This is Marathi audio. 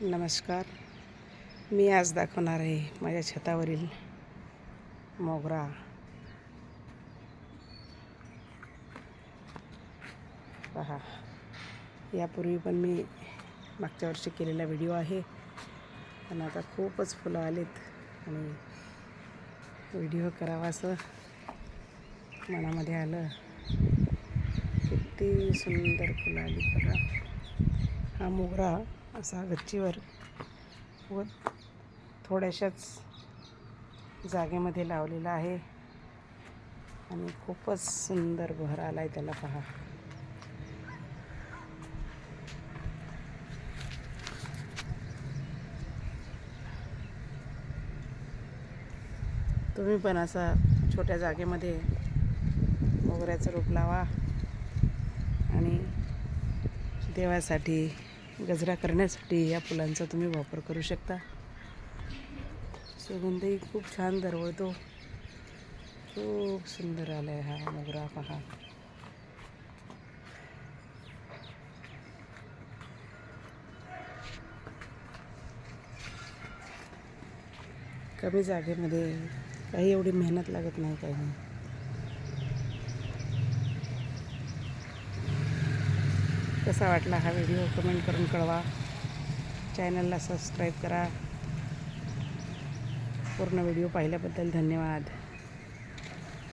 नमस्कार. मी आज दाखवणार आहे माझ्या छतावरील मोगरा. पहा यापूर्वी पण मी मागच्या वर्षी केलेला व्हिडिओ आहे. पण आता खूपच फुलं आलीत आणि व्हिडिओ करावा असं मनामध्ये आलं. किती सुंदर फुलं आली बघा. हा मोगरा असा गच्चीवर व थोड्याशाच जागेमध्ये लावलेला आहे. आणि खूपच सुंदर बहर आला आहे त्याला पहा. तुम्ही पण असा छोट्या जागेमध्ये मोगऱ्याचं रोप लावा आणि देवासाठी गजरा करण्यासाठी या फुलांचा तुम्ही वापर करू शकता. सुगंधही खूप छान दरवळतो. खूप सुंदर आला आहे हा मोगरा पहा. कमी जागेमध्ये काही एवढी मेहनत लागत नाही काही. नाही कसा वाटला हा व्हिडिओ कमेंट करून कळवा. चॅनलला सबस्क्राईब करा. पूर्ण व्हिडिओ पाहिल्याबद्दल धन्यवाद.